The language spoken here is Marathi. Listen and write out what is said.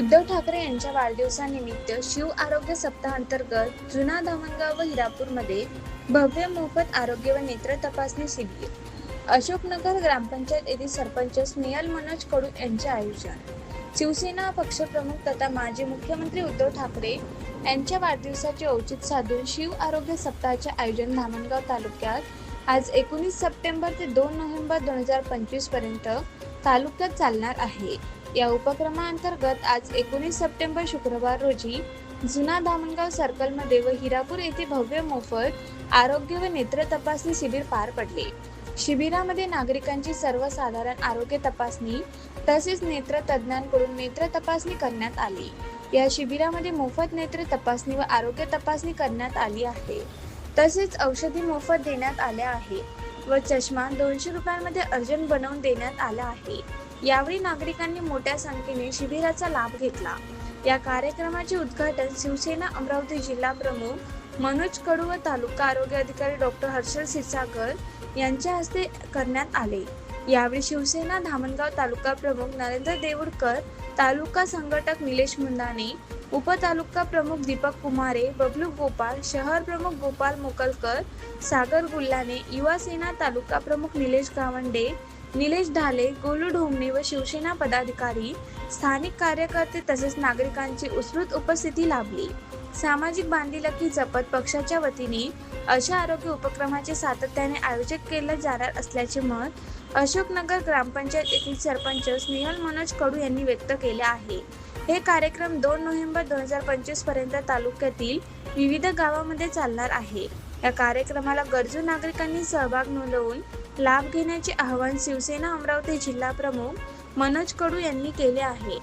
उद्धव ठाकरे यांच्या वाढदिवसानिमित्त शिव आरोग्य सप्ताह अंतर्गत जुना धामणगाव व हिरापूरमध्ये भव्य मोफत आरोग्य व नेत्र तपासणी शिबिर. अशोकनगर ग्रामपंचायत येथील सरपंच स्नेहल मनोज कडू यांचे आयोजन. शिवसेना पक्षप्रमुख तथा माजी मुख्यमंत्री उद्धव ठाकरे यांच्या वाढदिवसाचे औचित्य साधून शिव आरोग्य सप्ताहाचे आयोजन धामणगाव तालुक्यात आज एकोणीस सप्टेंबर ते दोन नोव्हेंबर दोन हजार पंचवीसपर्यंत तालुक्यात चालणार आहे. या उपक्रमाअंतर्गत आज एकोणीस सप्टेंबर शुक्रवार रोजी जुना धामणगाव सर्कलमध्ये व हिरापूर येथे भव्य मोफत आरोग्य व नेत्र तपासणी शिबिर पार पडले. शिबिरामध्ये नागरिकांची सर्वसाधारण आरोग्य तपासणी तसेच नेत्र तज्ज्ञांकडून नेत्र तपासणी करण्यात आली. या शिबिरामध्ये मोफत नेत्र तपासणी व आरोग्य तपासणी करण्यात आली आहे. तसेच औषधी मोफत देण्यात आल्या आहे व चष्मा दोनशे रुपयांमध्ये अर्जंट बनवून देण्यात आला आहे. यावेळी नागरिकांनी मोठ्या संख्येने शिबिराचा लाभ घेतला. या कार्यक्रमाचे उद्घाटन शिवसेना अमरावती जिल्हा प्रमुख मनोज कडू व तालुका आरोग्य अधिकारी डॉक्टर हर्षल सिसागर यांच्या हस्ते करण्यात आले. यावेळी शिवसेना धामणगाव तालुका प्रमुख नरेंद्र देऊळकर तालुका संघटक निलेश मुंदाने उपतालुका प्रमुख दीपक कुमारे बबलू गोपाल शहर प्रमुख गोपाल मोकलकर सागर गुल्लाने युवा सेना तालुका प्रमुख निलेश गावंडे निलेश ढाले गोलू ढोमणे व शिवसेना पदाधिकारी स्थानिक कार्यकर्ते तसेच नागरिकांची उत्स्फूर्त उपस्थिती लाभली. सामाजिक बांधिलकी जपत पक्षाच्या वतीने अशा आरोग्य उपक्रमाचे सातत्याने आयोजित केले जाणार असल्याचे मत अशोकनगर ग्रामपंचायत येथील सरपंच स्नेहल मनोज कडू यांनी व्यक्त केले आहे. हे कार्यक्रम दोन नोव्हेंबर दोन हजार पंचवीसपर्यंत तालुक्यातील विविध गावामध्ये चालणार आहे. या कार्यक्रमाला गरजू नागरिकांनी सहभाग नोंदवून लाभ घेण्याचे आवाहन शिवसेना अमरावती जिल्हा प्रमुख मनोज कडू यांनी केले आहे.